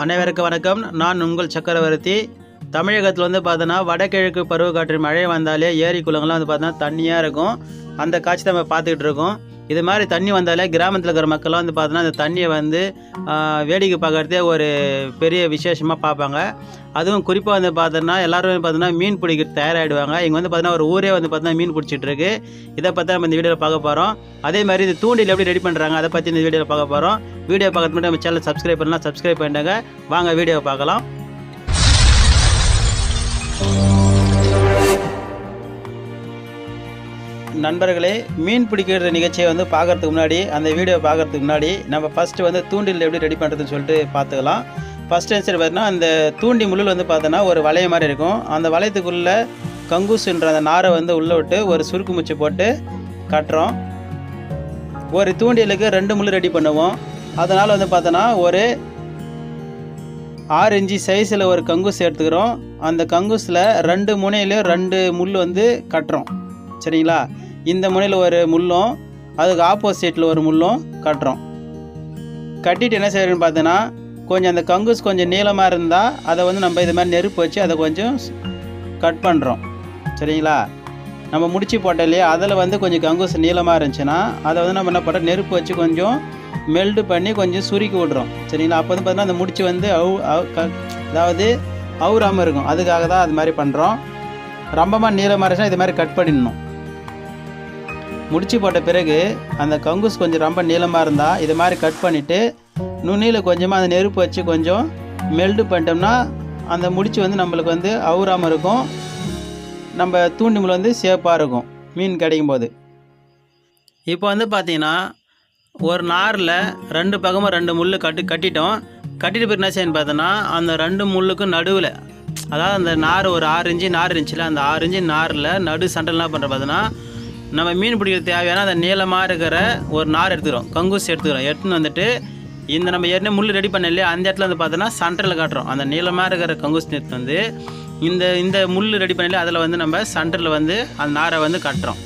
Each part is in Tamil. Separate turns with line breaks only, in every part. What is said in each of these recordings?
அனைவருக்கு வணக்கம். நான் உங்கள் சக்கரவர்த்தி. தமிழகத்தில் வந்து பார்த்தோன்னா வடகிழக்கு பருவக்காற்று மழை வந்தாலே ஏரி குளங்கள்லாம் வந்து பார்த்தோன்னா தண்ணியாக இருக்கும். அந்த காட்சி நம்ம பார்த்துக்கிட்டு இருக்கோம். இது மாதிரி தண்ணி வந்தாலே கிராமத்தில் இருக்கிற மக்கள்லாம் வந்து பார்த்தோன்னா அந்த தண்ணியை வந்து வேடிக்கை பார்க்குறதே ஒரு பெரிய விசேஷமாக பார்ப்பாங்க. அதுவும் குறிப்பாக வந்து பார்த்தோன்னா எல்லோரும் வந்து பார்த்தோன்னா மீன் பிடிக்க தயாராகிடுவாங்க இங்கே வந்து பார்த்தோன்னா ஒரு ஊரே வந்து பார்த்தோன்னா மீன் பிடிச்சிட்ருக்கு இதை பற்றி நம்ம இந்த வீடியோவில் பார்க்க போகிறோம் அதே மாதிரி இந்த தூண்டில் எப்படி ரெடி பண்ணுறாங்க அதை பற்றி இந்த வீடியோவில் பார்க்க போகிறோம் வீடியோ பார்க்கறது மட்டும் நம்ம சேனல் சப்ஸ்கிரைப் பண்ணலாம் சப்ஸ்கிரைப் பண்ணிட்டாங்க வாங்க வீடியோவை பார்க்கலாம். நண்பர்களே மீன் பிடிக்கிற நிகழ்ச்சியை வந்து பார்க்கறதுக்கு முன்னாடி அந்த வீடியோ பார்க்கறதுக்கு முன்னாடி நம்ம ஃபஸ்ட்டு வந்து தூண்டில் எப்படி ரெடி பண்ணுறதுன்னு சொல்லிட்டு பார்த்துக்கலாம். ஃபஸ்ட் ஆன்சர் பார்த்தீங்கன்னா அந்த தூண்டி முள்ளில் வந்து பார்த்தோன்னா ஒரு வளைய மாதிரி இருக்கும். அந்த வளையத்துக்குள்ளே கங்கூசுன்ற அந்த நாரை வந்து உள்ளே விட்டு ஒரு சுருக்கு முச்சு போட்டு கட்டுறோம். ஒரு தூண்டிலுக்கு ரெண்டு முள் ரெடி பண்ணுவோம். அதனால் வந்து பார்த்தோன்னா ஒரு ஆறு இன்ச்சு சைஸில் ஒரு கங்கூஸ் எடுத்துக்கிறோம். அந்த கங்கூஸில் ரெண்டு முனையிலையும் ரெண்டு முள் வந்து கட்டுறோம். சரிங்களா? இந்த முனையில் ஒரு முள்ளும் அதுக்கு ஆப்போசிட்டில் ஒரு முள்ளும் கட்டுறோம். கட்டிட்டு என்ன செய்யறதுன்னு பார்த்தோன்னா கொஞ்சம் அந்த கங்குஸ் கொஞ்சம் நீளமாக இருந்தால் அதை வந்து நம்ம இது மாதிரி நெருப்பு வச்சு அதை கொஞ்சம் கட் பண்ணுறோம் சரிங்களா? நம்ம முடிச்சு போட்டோம் இல்லையா அதில் வந்து கொஞ்சம் கங்குஸ் நீளமாக இருந்துச்சுன்னா அதை வந்து நம்ம என்ன பண்ணுறோம் நெருப்பு வச்சு கொஞ்சம் மெல்டு பண்ணி கொஞ்சம் சுருக்கி விட்றோம். சரிங்களா? அப்போ வந்து பார்த்தீங்கன்னா அந்த முடிச்சு வந்து அவு அவு அதாவது அவுறாமல் இருக்கும். அதுக்காக தான் அது மாதிரி பண்ணுறோம் ரொம்பமாக நீளமாக இருந்துச்சுன்னா இது மாதிரி கட் பண்ணிடணும். முடிச்சு போட்ட பிறகு அந்த கங்குஸ் கொஞ்சம் ரொம்ப நீளமாக இருந்தால் இது மாதிரி கட் பண்ணிவிட்டு நுண்ணியில் கொஞ்சமாக அந்த நெருப்பு வச்சு கொஞ்சம் மெல்டு பண்ணிட்டோம்னா அந்த முடிச்சு வந்து நம்மளுக்கு வந்து அவுறாமல் இருக்கும். நம்ம தூண்டிமுள் வந்து சேஃபாக இருக்கும். மீன் கிடைக்கும் போது இப்போ வந்து பார்த்திங்கன்னா ஒரு நாரில் ரெண்டு பக்கமும் ரெண்டு முள் கட்டி கட்டிட்டோம். கட்டிட்டு பிறகு என்ன செய்யணும் பார்த்தோன்னா அந்த ரெண்டு முள்ளுக்கும் நடுவில் அதாவது அந்த நார் ஒரு ஆறு இன்ச்சு நார் இருந்துச்சுல அந்த ஆறு இன்ச்சு நாரில் நடு சண்டை என்ன பண்ணுற பார்த்தோன்னா நம்ம மீன் பிடிக்கிற தேவையான அந்த நீளமாக இருக்கிற ஒரு நார் எடுத்துக்கிறோம். கங்கூஸ் எடுத்துக்கிறோம். எடுத்துன்னு வந்துட்டு இந்த நம்ம ஏற்கனவே முள் ரெடி பண்ண இல்லையா? அந்த இடத்துல வந்து பார்த்தோன்னா சண்டரில் காட்டுறோம். அந்த நீளமாக இருக்கிற கங்கூஸ் எடுத்து வந்து இந்த இந்த முள் ரெடி பண்ணல அதில் வந்து நம்ம சென்டரில் வந்து அந்த நாரை வந்து கட்டுறோம்.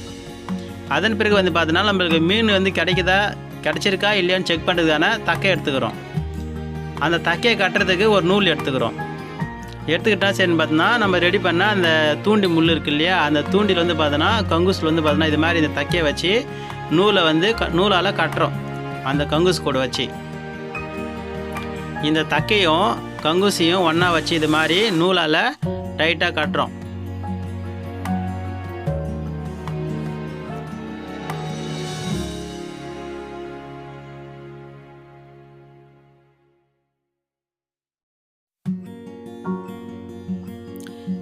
அதன் பிறகு வந்து பார்த்தோன்னா நம்மளுக்கு மீன் வந்து கிடைக்குதா கிடைச்சிருக்கா இல்லையான்னு செக் பண்ணுறதுக்கான தக்கை எடுத்துக்கிறோம். அந்த தக்கையை கட்டுறதுக்கு ஒரு நூல் எடுத்துக்கிறோம். எடுத்துக்கிட்டா சரின்னு பார்த்தோன்னா நம்ம ரெடி பண்ணால் அந்த தூண்டி முள் இருக்கு இல்லையா? அந்த தூண்டில் வந்து பார்த்தோன்னா கங்குஸில் வந்து பார்த்தோன்னா இது மாதிரி இந்த தக்கையை வச்சு நூலை வந்து க நூலால் கட்டுறோம். அந்த கங்குஸ் கூட வச்சு. இந்த தக்கையும் கங்குசியும் ஒன்றா வச்சு இது மாதிரி நூலால் டைட்டாக கட்டுறோம்.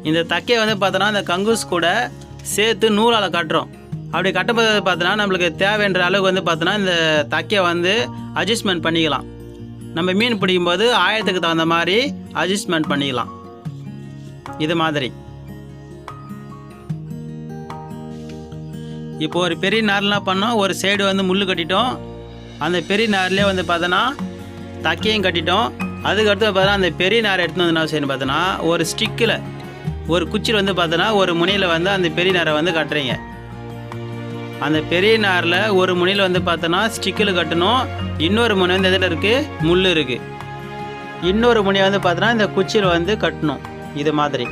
இந்த தக்கையை வந்து பார்த்தோன்னா இந்த கங்கூஸ் கூட சேர்த்து நூலால் கட்டுறோம். அப்படி கட்டும்போது பார்த்தோன்னா நம்மளுக்கு தேவைன்ற அளவுக்கு வந்து பார்த்தோன்னா இந்த தக்கையை வந்து அட்ஜஸ்ட்மெண்ட் பண்ணிக்கலாம். நம்ம மீன் பிடிக்கும்போது ஆயத்துக்கு தகுந்த மாதிரி அட்ஜஸ்ட்மெண்ட் பண்ணிக்கலாம். இது மாதிரி. இப்போ ஒரு பெரிய நார்லாம் பண்ணோம் ஒரு சைடு வந்து முள் கட்டிட்டோம். அந்த பெரிய நார்லேயே வந்து பார்த்தோன்னா தக்கையும் கட்டிட்டோம். அதுக்கடுத்து பார்த்தோன்னா அந்த பெரிய நார் எடுத்துன்னு வந்து என்ன செய்யணும் பார்த்தோன்னா ஒரு ஸ்டிக்கில் ஒரு குச்சியில் வந்து பார்த்தோன்னா ஒரு முனையில் வந்து அந்த பெரிய நாரை வந்து கட்டுறீங்க. அந்த பெரிய நாரில் ஒரு முனையில் வந்து பார்த்தோன்னா ஸ்டிக்கில் கட்டணும். இன்னொரு முனை வந்து எதில் இருக்குது முள் இருக்குது இன்னொரு முனையை வந்து பார்த்தோன்னா இந்த குச்சியில் வந்து கட்டணும். இது மாதிரி.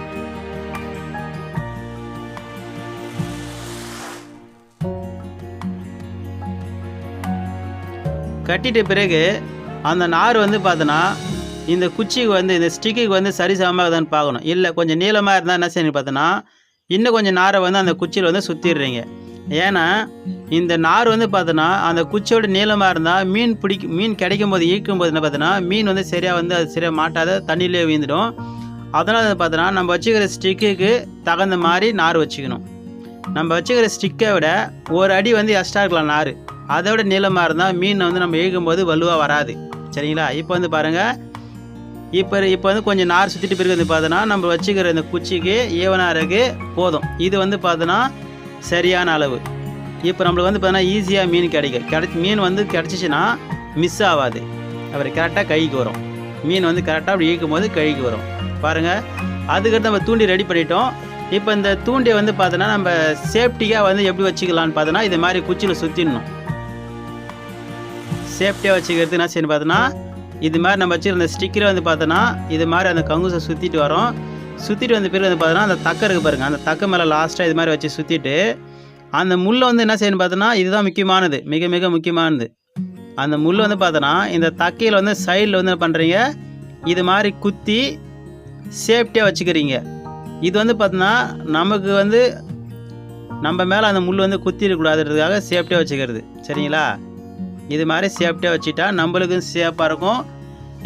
கட்டிட்ட பிறகு அந்த நார் வந்து பார்த்தோன்னா இந்த குச்சிக்கு வந்து இந்த ஸ்டிக்குக்கு வந்து சரி சமமாக தான் பார்க்கணும். இல்லை கொஞ்சம் நீளமாக இருந்தால் என்ன செய்யணும் பார்த்தோன்னா இன்னும் கொஞ்சம் நாரை வந்து அந்த குச்சியில் வந்து சுற்றிடுறீங்க ஏன்னா இந்த நார் வந்து பார்த்தோன்னா அந்த குச்சியோட நீளமாக இருந்தால் மீன் பிடிக்க மீன் கிடைக்கும் போது ஈர்க்கும் போது என்ன பார்த்தோன்னா மீன் வந்து சரியாக வந்து அது சரியாக மாட்டாத தண்ணியிலே வீழ்ந்துடும். அதனால் வந்து பார்த்தோன்னா நம்ம வச்சுக்கிற ஸ்டிக்குக்கு தகுந்த மாதிரி நார் வச்சுக்கணும். நம்ம வச்சுக்கிற ஸ்டிக்கை விட ஒரு அடி வந்து எக்ஸ்ட்ரா இருக்கலாம் நார். அதை விட நீளமாக இருந்தால் மீன் வந்து நம்ம ஈழ்க்கும் போது வலுவாக வராது. சரிங்களா? இப்போ வந்து பாருங்கள் இப்போ இப்போ வந்து கொஞ்சம் நார் சுற்றிட்டு பிறகு வந்து பார்த்தோன்னா நம்ம வச்சுக்கிற இந்த குச்சிக்கு ஈவனாக போதும். இது வந்து பார்த்தோன்னா சரியான அளவு. இப்போ நம்மளுக்கு வந்து பார்த்தோன்னா ஈஸியாக மீன் கிடைக்கும். கிடைச்சி மீன் வந்து கிடச்சிச்சின்னா மிஸ் ஆகாது. அப்புறம் கரெக்டாக கைக்கு வரும். மீன் வந்து கரெக்டாக அப்படி இயக்கும் போது கைக்கு வரும். பாருங்கள் அதுக்கடுத்து நம்ம தூண்டி ரெடி பண்ணிட்டோம். இப்போ இந்த தூண்டியை வந்து பார்த்தோன்னா நம்ம சேஃப்டியாக வந்து எப்படி வச்சுக்கலான்னு பார்த்தோன்னா இது மாதிரி குச்சியில் சுற்றிடணும் சேஃப்டியாக வச்சுக்கிறதுக்கு என்ன செய்யணும் பார்த்தோன்னா இது மாதிரி நம்ம வச்சுருந்த ஸ்டிக்கரை வந்து பார்த்தோன்னா இது மாதிரி அந்த கங்குசை சுற்றிட்டு வரோம். சுற்றிட்டு வந்த பிறகு வந்து பார்த்தோன்னா அந்த தக்கை இருக்குது பாருங்கள் அந்த தக்கை மேலே லாஸ்ட்டாக இது மாதிரி வச்சு சுற்றிட்டு அந்த முள்ளை வந்து என்ன செய்யணும் பார்த்தோன்னா இதுதான் முக்கியமானது. மிக மிக முக்கியமானது. அந்த முள் வந்து பார்த்தோன்னா இந்த தக்கையில் வந்து சைடில் வந்து என்ன பண்ணுறீங்க இது மாதிரி குத்தி சேஃப்டியாக வச்சுக்கிறீங்க. இது வந்து பார்த்தோன்னா நமக்கு வந்து நம்ம மேலே அந்த முள் வந்து குத்திடக்கூடாதுன்றதுக்காக சேஃப்டியாக வச்சுக்கிறது. சரிங்களா? இது மாதிரி சேஃப்டியாக வச்சுட்டா நம்மளுக்கும் சேஃபாக இருக்கும்.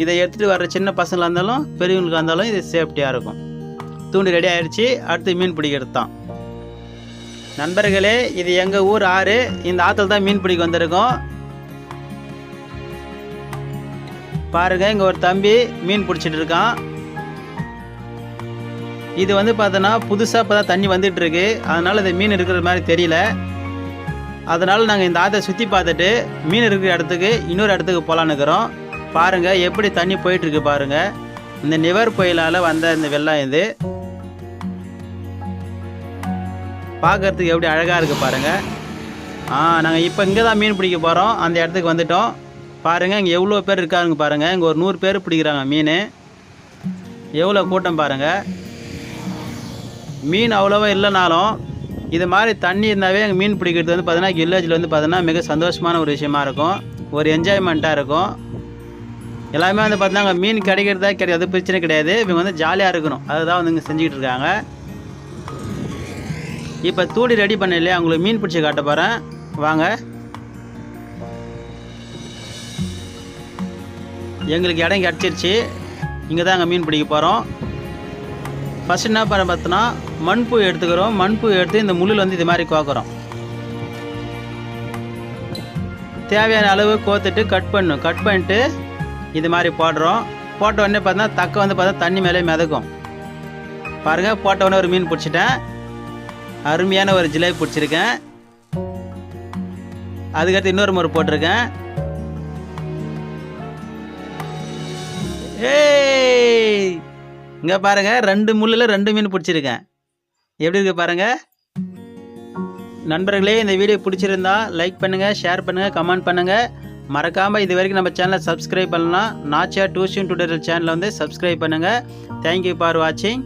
இதை எடுத்துகிட்டு வர்ற சின்ன பசங்களாக இருந்தாலும் பெரியவங்களுக்காக இருந்தாலும் இது சேஃப்டியாக இருக்கும். தூண்டு ரெடி ஆகிடுச்சி அடுத்து மீன் பிடிக்கிறது தான். நண்பர்களே இது எங்கள் ஊர் ஆறு. இந்த ஆற்றுல தான் மீன் பிடிக்க வந்திருக்கோம். பாருங்க இங்கே ஒரு தம்பி மீன் பிடிச்சிட்டு இருக்கான். இது வந்து பார்த்தோன்னா புதுசாக இப்போ தான் தண்ணி வந்துட்டுருக்கு அதனால் இந்த மீன் இருக்கிற மாதிரி தெரியல. அதனால் நாங்கள் இந்த ஆற்றை சுற்றி பார்த்துட்டு மீன் இருக்கிற இடத்துக்கு இன்னொரு இடத்துக்கு போகலான்னு இருக்கிறோம். பாருங்கள் எப்படி தண்ணி போயிட்டுருக்கு பாருங்கள் இந்த நிவர் புயலால் வந்த இந்த வெள்ளம் இது. பார்க்கறதுக்கு எப்படி அழகாக இருக்குது பாருங்கள் ஆ நாங்கள் இப்போ இங்கே தான் மீன் பிடிக்க போகிறோம் அந்த இடத்துக்கு வந்துட்டோம். பாருங்கள் இங்கே எவ்வளோ பேர் இருக்காருங்க பாருங்கள் இங்கே ஒரு நூறு பேர் பிடிக்கிறாங்க மீன். எவ்வளோ கூட்டம் பாருங்கள் மீன் அவ்வளோவா இல்லைனாலும் இது மாதிரி தண்ணி இருந்தாவே எங்கள் மீன் பிடிக்கிறது வந்து பார்த்தீங்கன்னா வில்லேஜில் வந்து பார்த்தீங்கன்னா மிக சந்தோஷமான ஒரு விஷயமா இருக்கும். ஒரு என்ஜாய்மெண்ட்டாக இருக்கும். எல்லாமே வந்து பார்த்தீங்கன்னா அங்கே மீன் கிடைக்கிறதா கிடையாது பிரச்சனை கிடையாது. இவங்க வந்து ஜாலியாக இருக்கணும். அதுதான் வந்து இங்கே செஞ்சுக்கிட்டு இருக்காங்க. இப்போ தூடி ரெடி பண்ண இல்லையா? உங்களுக்கு மீன் பிடிச்சி காட்ட போகிறேன் வாங்க. எங்களுக்கு இடம் கிடச்சிருச்சு. இங்கே தான் அங்கே மீன் பிடிக்க போகிறோம் ஃபஸ்ட் என்ன பண்ண பார்த்தோன்னா மண்பூ எடுத்துக்கிறோம். மண்பூ எடுத்து இந்த முள்ளில் வந்து இது மாதிரி கோக்குறோம். தேவையான அளவு கோத்துட்டு கட் பண்ணும். கட் பண்ணிட்டு இது மாதிரி போடுறோம். போட்ட உடனே பார்த்தா தக்க வந்து பார்த்தா தண்ணி மேலே மிதக்கும். பாருங்கள் போட்ட உடனே ஒரு மீன் பிடிச்சிட்டேன். அருமையான ஒரு ஜிலேபி பிடிச்சிருக்கேன். அதுக்கடுத்து இன்னொரு முறை போட்டிருக்கேன். இங்கே பாருங்க ரெண்டு முள்ளில் ரெண்டு மீன் பிடிச்சிருக்கேன். எப்படி இருக்கு பாருங்க? நண்பர்களே இந்த வீடியோ பிடிச்சிருந்தா லைக் பண்ணுங்கள் ஷேர் பண்ணுங்கள் கமெண்ட் பண்ணுங்கள் மறக்காமல் இது வரைக்கும் நம்ம சேனலை சப்ஸ்கிரைப் பண்ணலாம் நாச்சியா டியூஷன் டுடோரியல் சேனலை வந்து சப்ஸ்கிரைப் பண்ணுங்கள் தேங்க்யூ ஃபார் வாட்சிங்